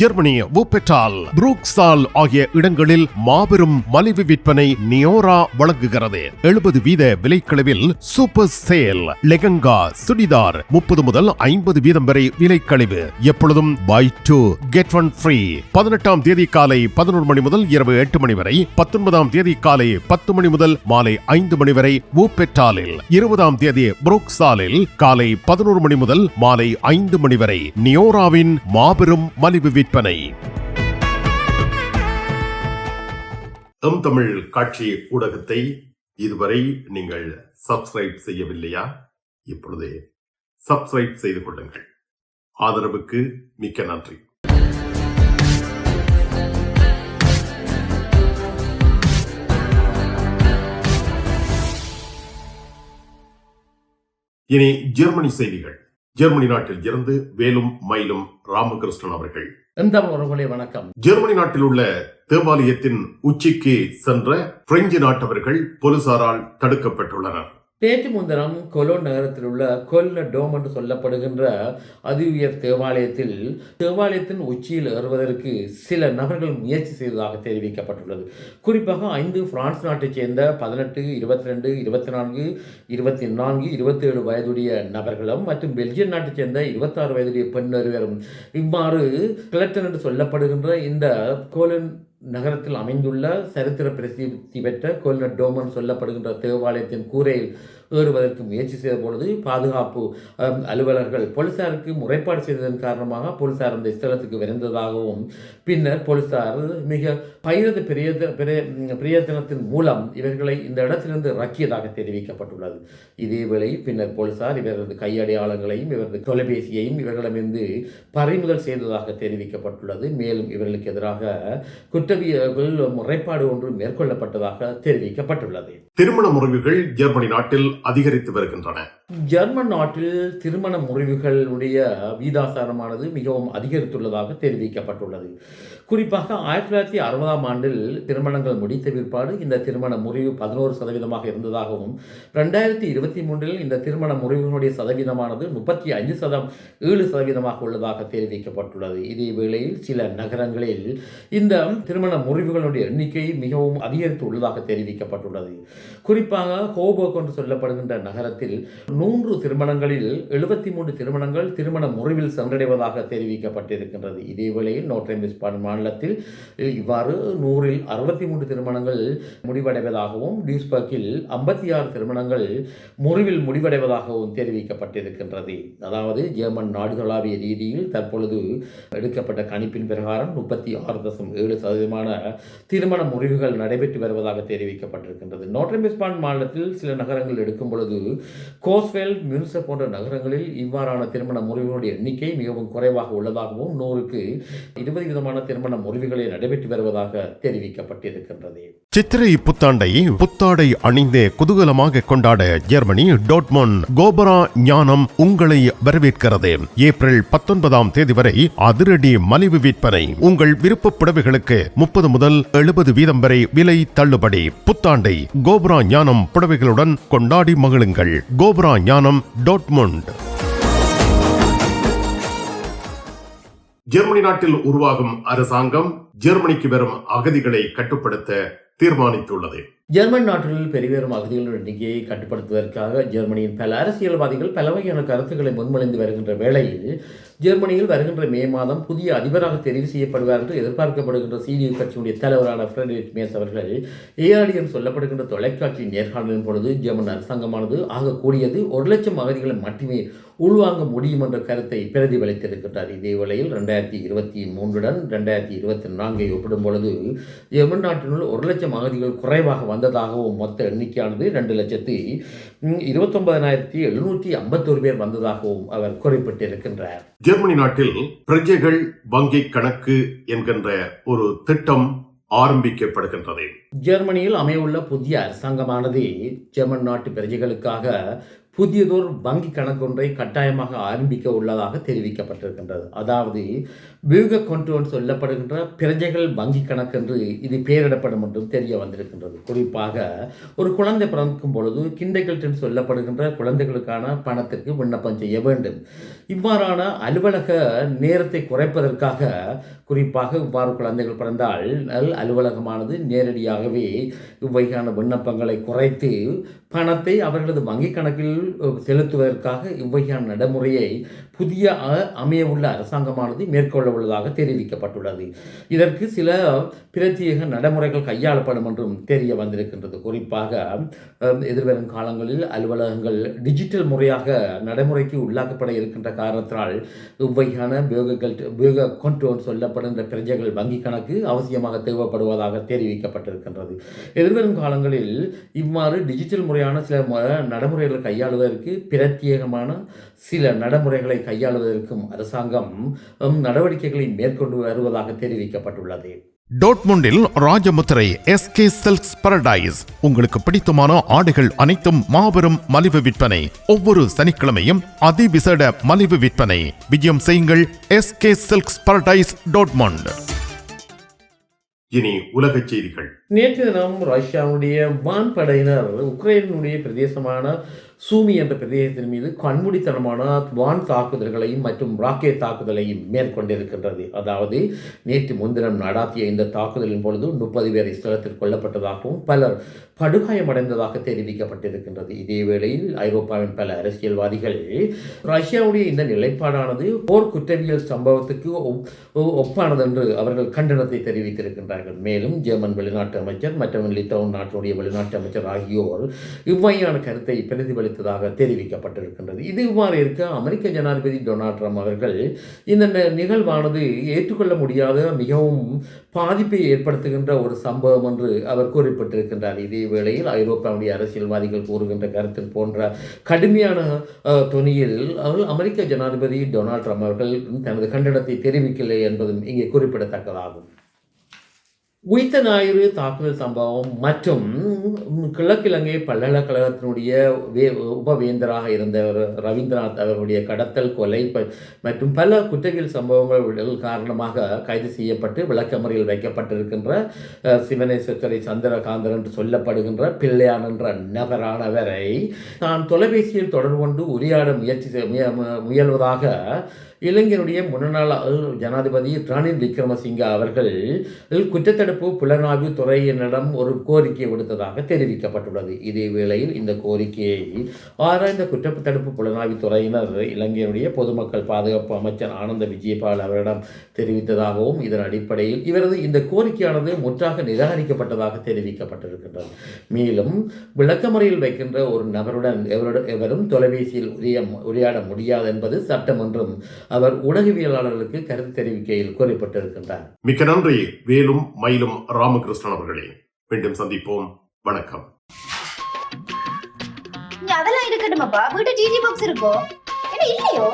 Germany வூப்பெட்டால் புரூக்ஸால் ஆகிய இடங்களில் மாபெரும் மலிவு விற்பனை நியோரா வழங்குகிறது. எழுபது வீத விலைக்களவில் சூப்பர் சேல் லெகங்கா சுடிதார் முப்பது முதல் ஐம்பது வீதம் வரை விலைக்கழிவு. எப்பொழுதும் buy two get one free பதினெட்டாம் தேதி காலை பதினோரு மணி முதல் இரவு எட்டு மணி வரை பத்தொன்பதாம் தேதி காலை பத்து மணி முதல் மாலை ஐந்து மணி வரை வூப்பெட்டாலில் இருபதாம் தேதி புரூக்ஸாலில் காலை பதினோரு மணி முதல் மாலை ஐந்து மணி வரை நியோராவின் மாபெரும் மலிவு விற்பனை. எம் தமிழ் காட்சி ஊடகத்தை இதுவரை நீங்கள் சப்ஸ்கிரைப் செய்யவில்லையா? இப்பொழுது சப்ஸ்கிரைப் செய்து கொள்ளுங்கள். ஆதரவுக்கு மிக்க நன்றி. இனி ஜெர்மனி செய்திகள். ஜெர்மனி நாட்டில் இருந்து வேலும் மயிலும் ராமகிருஷ்ணன் அவர்கள் இந்த உறவுகளே வணக்கம். ஜெர்மனி நாட்டில் உள்ள தேவாலயத்தின் உச்சிக்கு சென்ற பிரெஞ்சு நாட்டவர்கள் போலீசாரால் தடுக்கப்பட்டுள்ளனர். நேற்று கொலோன் நகரத்தில் உள்ள கொல்ல டோம் என்று சொல்லப்படுகின்ற அதி உயர் தேவாலயத்தில் தேவாலயத்தின் உச்சியில் ஏறுவதற்கு சில நபர்கள் முயற்சி செய்ததாக தெரிவிக்கப்பட்டுள்ளது. குறிப்பாக ஐந்து பிரான்ஸ் நாட்டைச் சேர்ந்த பதினெட்டு இருபத்தி ரெண்டு இருபத்தி நான்கு இருபத்தி நான்கு இருபத்தி ஏழு வயதுடைய நபர்களும் மற்றும் பெல்ஜியம் நாட்டைச் சேர்ந்த இருபத்தாறு வயதுடைய பெண் ஒருவரும் இவ்வாறு கிளட்டன் என்று சொல்லப்படுகின்ற இந்த கோலன் நகரத்தில் அமைந்துள்ள சரித்திர பிரசித்தி பெற்ற கோல்னட் டோமன் சொல்லப்படுகின்ற தேவாலயத்தின் கூரையில் ஏறுவதற்கு முயற்சி செய்த பொழுது பாதுகாப்பு அலுவலர்கள் போலீசாருக்கு முறைப்பாடு செய்ததன் காரணமாக போலீசார் அந்த ஸ்தலத்துக்கு விரைந்ததாகவும் பின்னர் போலீசார் மிக பயிரது பிரியத பிரிய- மூலம் இவர்களை இந்த இடத்திலிருந்து இறக்கியதாக தெரிவிக்கப்பட்டுள்ளது. இதேவேளை பின்னர் போலீசார் இவரது கையடையாளங்களையும் இவரது தொலைபேசியையும் இவர்களிடமிருந்து பறிமுதல் செய்ததாக தெரிவிக்கப்பட்டுள்ளது. மேலும் இவர்களுக்கு எதிராக குற்றவியல் முறைப்பாடு ஒன்று மேற்கொள்ளப்பட்டதாக தெரிவிக்கப்பட்டுள்ளது. திருமண முறிவுகள் ஜெர்மனி நாட்டில் அதிகரித்து வருகின்றன. ஜெர்மன் நாட்டில் திருமண முறிவுகளுடைய வீதாசாரமானது மிகவும் அதிகரித்துள்ளதாக தெரிவிக்கப்பட்டுள்ளது. குறிப்பாக ஆயிரத்தி தொள்ளாயிரத்தி அறுபதாம் ஆண்டில் திருமணங்கள் முடித்த பிற்பாடு இந்த திருமண முறிவு பதினோரு சதவீதமாக இருந்ததாகவும் ரெண்டாயிரத்தி இருபத்தி மூன்றில் இந்த திருமண முறிவுகளுடைய சதவீதமானது முப்பத்தி அஞ்சு சதம் ஏழு சதவீதமாக உள்ளதாக தெரிவிக்கப்பட்டுள்ளது. இதே வேளையில் சில நகரங்களில் இந்த திருமண முறிவுகளுடைய எண்ணிக்கை மிகவும் அதிகரித்து உள்ளதாக தெரிவிக்கப்பட்டுள்ளது. குறிப்பாக கோபோக் என்று சொல்லப்படுகின்ற நகரத்தில் நூறு திருமணங்களில் எழுபத்தி மூன்று திருமணங்கள் திருமண முறிவில் சென்றடைவதாக தெரிவிக்கப்பட்டிருக்கின்றது. இதே வேளையில் நோட்ரேமிஸ்பான் மாநிலத்தில் இவ்வாறு நூறில் அறுபத்தி மூன்று திருமணங்கள் முடிவடைவதாகவும் டியூஸ்பர்க்கில் ஐம்பத்தி ஆறு திருமணங்கள் முறிவில் முடிவடைவதாகவும் தெரிவிக்கப்பட்டிருக்கின்றது. அதாவது ஜெர்மன் நாடுதளாவிய ரீதியில் தற்பொழுது எடுக்கப்பட்ட கணிப்பின் பிரகாரம் முப்பத்தி ஆறு தசம் ஏழு சதவீதமான திருமண முறிவுகள் நடைபெற்று வருவதாக தெரிவிக்கப்பட்டிருக்கின்றது. நோட்ரமிஸ்பான் மாநிலத்தில் சில நகரங்கள் எடுக்கும் பொழுது கோஸ்வெல் மியூன்ச போன்ற நகரங்களில் இவ்வாறான திருமண முறிவுகளுடைய எண்ணிக்கை மிகவும் குறைவாக உள்ளதாகவும் நூறுக்கு இருபது விதமான திருமண முறிவுகளை நடைபெற்று வருவதாக தெரிவிக்கப்பட்டிருக்கின்றது. சித்திரை புத்தாண்டை புத்தாடை அணிந்து குதூகலமாக கொண்டாட ஜெர்மனி டோட்மொன் கோபரா ஞானம் உங்களை வரவேற்கிறது. ஏப்ரல் பத்தொன்பதாம் தேதி வரை அதிரடி மலிவு விற்பனை. உங்கள் விருப்ப புடவைகளுக்கு முப்பது முதல் எழுபது வீதம் வரை விலை தள்ளுபடி. புத்தாண்டை கோபுரா ஞானம் புடவைகளுடன் கொண்டாடி மகிழுங்கள். கோபுரா ஞானம் டோட்மொண்ட். ஜெர்மனி நாட்டில் உருவாகும் அரசாங்கம் ஜெர்மனிக்கு வரும் அகதிகளை கட்டுப்படுத்த தீர்மானித்துள்ளது. ஜெர்மன் நாட்டில் பெருவேறும் அகதிகளின் எண்ணிக்கையை கட்டுப்படுத்துவதற்காக ஜெர்மனியின் பல அரசியல்வாதிகள் பல வகையான கருத்துக்களை முன்மொழிந்து வருகின்ற வேளையில் ஜெர்மனியில் வருகின்ற மே மாதம் புதிய அதிபராக தெரிவு செய்யப்படுவார் என்று எதிர்பார்க்கப்படுகின்ற சிடியு கட்சியினுடைய தலைவரான ஃபிரெட்ரிக் மேஸ் அவர்கள் ஏஆர்டிஎம் சொல்லப்படுகின்ற தொலைக்காட்சி நேர்காணலின் பொழுது ஜெர்மன் அரசாங்கமானது ஆகக்கூடியது ஒரு லட்சம் அகதிகளை மட்டுமே உள்வாங்க முடியும் என்ற கருத்தை பிரதிபலித்திருக்கின்றார். இதே வேளையில் ரெண்டாயிரத்தி இருபத்தி மூன்றுடன் ரெண்டாயிரத்தி இருபத்தி நான்கை ஒப்பிடும் பொழுது ஜெர்மன் நாட்டினுள் ஒரு லட்சம் அகதிகள் குறைவாக வந்ததாகவும் மொத்த எண்ணிக்கையானது ரெண்டு லட்சத்தி இருபத்தொன்பதாயிரத்தி எழுநூற்றி ஐம்பத்தொரு பேர் வந்ததாகவும் அவர் குறிப்பிட்டிருக்கின்றார். ஜெர்மனி நாட்டில் பிரஜைகள் வங்கி கணக்கு என்கின்ற ஒரு திட்டம் ஆரம்பிக்கப்படுகின்றது. ஜெர்மனியில் அமையவுள்ள புதிய அரசாங்கமானது ஜெர்மன் நாட்டு பிரஜைகளுக்காக புதியதோர் வங்கி கணக்கொன்றை கட்டாயமாக ஆரம்பிக்க உள்ளதாக தெரிவிக்கப்பட்டிருக்கின்றது. அதாவது வியூக கொண்டு சொல்லப்படுகின்ற பிரஜைகள் வங்கி கணக்கென்று இது பெயரிடப்படும் என்றும் தெரிய வந்திருக்கின்றது. குறிப்பாக ஒரு குழந்தை பிறக்கும் பொழுது கிண்டைகள்டன் சொல்லப்படுகின்ற குழந்தைகளுக்கான பணத்திற்கு விண்ணப்பம் செய்ய வேண்டும். இவ்வாறான அலுவலக நேரத்தை குறைப்பதற்காக குறிப்பாக இவ்வாறு குழந்தைகள் பிறந்தால் நல் அலுவலகமானது நேரடியாகவே இவ்வகையான விண்ணப்பங்களை குறைத்து பணத்தை அவர்களது வங்கிக் கணக்கில் செலுத்துவதற்காக இவ்வகையான நடைமுறையை புதிய அமையவுள்ள அரசாங்கமானது மேற்கொள்ள உள்ளதாக தெரிவிக்கப்பட்டுள்ளது. இதற்கு சில பிரத்யேக நடைமுறைகள் கையாளப்படும் என்றும் தெரிய வந்திருக்கின்றது. குறிப்பாக எதிர்வரும் காலங்களில் அலுவலகங்கள் டிஜிட்டல் முறையாக நடைமுறைக்கு உள்ளாக்கப்பட இருக்கின்ற காரணத்தினால் இவ்வகையான பியோகங்கள் பியோக கொண்டோன் சொல்லப்படுகின்ற பிரஜைகள் வங்கி கணக்கு அவசியமாக தேவைப்படுவதாக தெரிவிக்கப்பட்டிருக்கின்றது. எதிர்வரும் காலங்களில் இவ்வாறு டிஜிட்டல் முறையான சில ம- கையாள கையாளுவதற்கு பிரத்யேகமான சில நடைமுறைகளை கையாளுவதற்கும் அரசாங்கம் நடவடிக்கைகளை மேற்கொண்டு வருவதாக தெரிவிக்கப்பட்டுள்ளது. டோட்முண்டில் ராஜமுத்திரை எஸ்கே சில்க்ஸ் பரடைஸ். உங்களுக்கு பிடித்தமான ஆடைகள் அனைத்தும் மாபெரும் மலிவு விற்பனை. ஒவ்வொரு சனிக்கிழமையும் அதிவிசேட மலிவு விற்பனை. விஜயம் செய்யுங்கள் எஸ்கே சில்க்ஸ் பரடைஸ் டோட்மண்ட். இனி உலகச் செய்திகள். நேற்று தினம் ரஷ்யாவுடைய வான்படையினர் உக்ரைனுடைய பிரதேசமான சூமி என்ற பிரதேசத்தின் மீது கண்மூடித்தனமான வான் தாக்குதல்களையும் மற்றும் ராக்கெட் தாக்குதலையும் மேற்கொண்டிருக்கின்றது. அதாவது நேற்று முன்தினம் நடாத்திய இந்த தாக்குதலின் பொழுது முப்பது பேர் இஸ்தலத்தில் கொல்லப்பட்டதாகவும் பலர் படுகாயமடைந்ததாக தெரிவிக்கப்பட்டிருக்கின்றது. இதேவேளையில் ஐரோப்பாவின் பல அரசியல்வாதிகள் ரஷ்யாவுடைய இந்த நிலைப்பாடானது போர் குற்றவியல் சம்பவத்துக்கு ஒப்- ஒப்பானது என்று அவர்கள் கண்டனத்தை தெரிவித்திருக்கின்றார்கள். மேலும் ஜெர்மன் வெளிநாட்டு அமைச்சர் மற்றும் லித்தவன் நாட்டினுடைய வெளிநாட்டு அமைச்சர் ஆகியோர் இவ்வையான கருத்தை பிரதிபலி பிரதிபலித்ததாக தெரிவிக்கப்பட்டிருக்கின்றது. இது இவ்வாறு இருக்க அமெரிக்க ஜனாதிபதி டொனால்ட் ட்ரம்ப் அவர்கள் இந்த நிகழ்வானது ஏற்றுக்கொள்ள முடியாத மிகவும் பாதிப்பை ஏற்படுத்துகின்ற ஒரு சம்பவம் என்று அவர் குறிப்பிட்டிருக்கின்றார். இதே வேளையில் ஐரோப்பாவுடைய அரசியல்வாதிகள் கூறுகின்ற கருத்து போன்ற கடுமையான துணியில் அவர் அமெரிக்க ஜனாதிபதி டொனால்ட் ட்ரம்ப் அவர்கள் தனது கண்டனத்தை தெரிவிக்கவில்லை என்பதும் இங்கே குறிப்பிடத்தக்கதாகும். உயிர்த்த ஞாயிறு தாக்குதல் சம்பவம் மற்றும் கிழக்கிழங்கை பல்கலைக்கழகத்தினுடைய வே உபவேந்தராக இருந்தவர் ரவீந்திரநாத் அவர்களுடைய கடத்தல் கொலை மற்றும் பல குற்றவியல் சம்பவங்கள் காரணமாக கைது செய்யப்பட்டு விளக்கமறையில் வைக்கப்பட்டிருக்கின்ற சிவனேஸ்வரரை சந்திரகாந்தர் என்று சொல்லப்படுகின்ற பிள்ளையான் என்ற நபரானவரை நான் தொலைபேசியில் தொடர்பு கொண்டு உரையாட முயற்சி முயல்வதாக இளைஞருடைய முன்னாள் ஜனாதிபதி ரணில் விக்ரமசிங்க அவர்கள் குற்றத்தடுப்பு புலனாய்வு துறையினரிடம் ஒரு கோரிக்கை விடுத்ததாக தெரிவிக்கப்பட்டுள்ளது. இதே வேளையில் இந்த கோரிக்கையை ஆராய்ந்த குற்றத்தடுப்பு புலனாய்வு துறையினர் இலங்கையினுடைய பொதுமக்கள் பாதுகாப்பு அமைச்சர் ஆனந்த விஜயபால் அவரிடம் தெரிவித்ததாகவும் இதன் அடிப்படையில் இவரது இந்த கோரிக்கையானது முற்றாக நிராகரிக்கப்பட்டதாக தெரிவிக்கப்பட்டிருக்கின்றது. மேலும் விளக்கமறையில் வைக்கின்ற ஒரு நபருடன் எவருடன் எவரும் தொலைபேசியில் உரிய உரையாட முடியாது என்பது சட்டமன்றம் அவர் ஊடகவியலாளர்களுக்கு கருத்து தெரிவிக்கையில் குறிப்பிட்டிருக்கின்றார். மிக்க நன்றி. வேலும் மயிலும் ராமகிருஷ்ணன் அவர்களே. மீண்டும் சந்திப்போம். வணக்கம். அதெல்லாம் இருக்கட்டுமாப்பா? வீட்டு டிடி பாக்ஸ் இருக்கோ? என்ன இல்லையோ?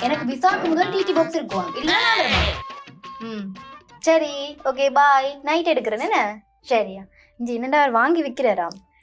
எனக்கு விசாக்கு முதல் டிடி பாக்ஸ் இருக்கும் இல்ல ம். சரி ஓகே பாய் நைட் எடுக்கிறேன் என்ன? சரியா. இங்க என்னடா அவர் வாங்கி விக்கிறாராம்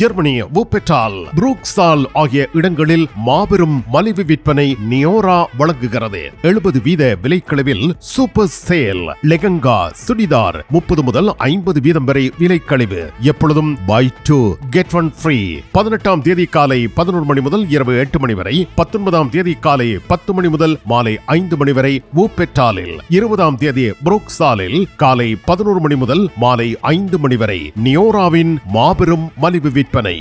ஜெர்மனிய வூப்பெட்டால் புரூக்ஸால் ஆகிய இடங்களில் மாபெரும் மலிவு விற்பனை நியோரா வழங்குகிறது. எழுபது வீத விலைக்கழிவில் சூப்பர் சேல் லெகங்கா சுடிதார் முப்பது முதல் ஐம்பது வீதம் வரை விலைக்கழிவு. எப்பொழுதும் buy two get one free பதினெட்டாம் தேதி காலை பதினோரு மணி முதல் இரவு எட்டு மணி வரை பத்தொன்பதாம் தேதி காலை பத்து மணி முதல் மாலை ஐந்து மணி வரை வூப்பெட்டாலில் இருபதாம் தேதி புரூக்ஸாலில் காலை பதினோரு மணி முதல் மாலை ஐந்து மணி வரை நியோராவின் மாபெரும் மலிவு விற்பனை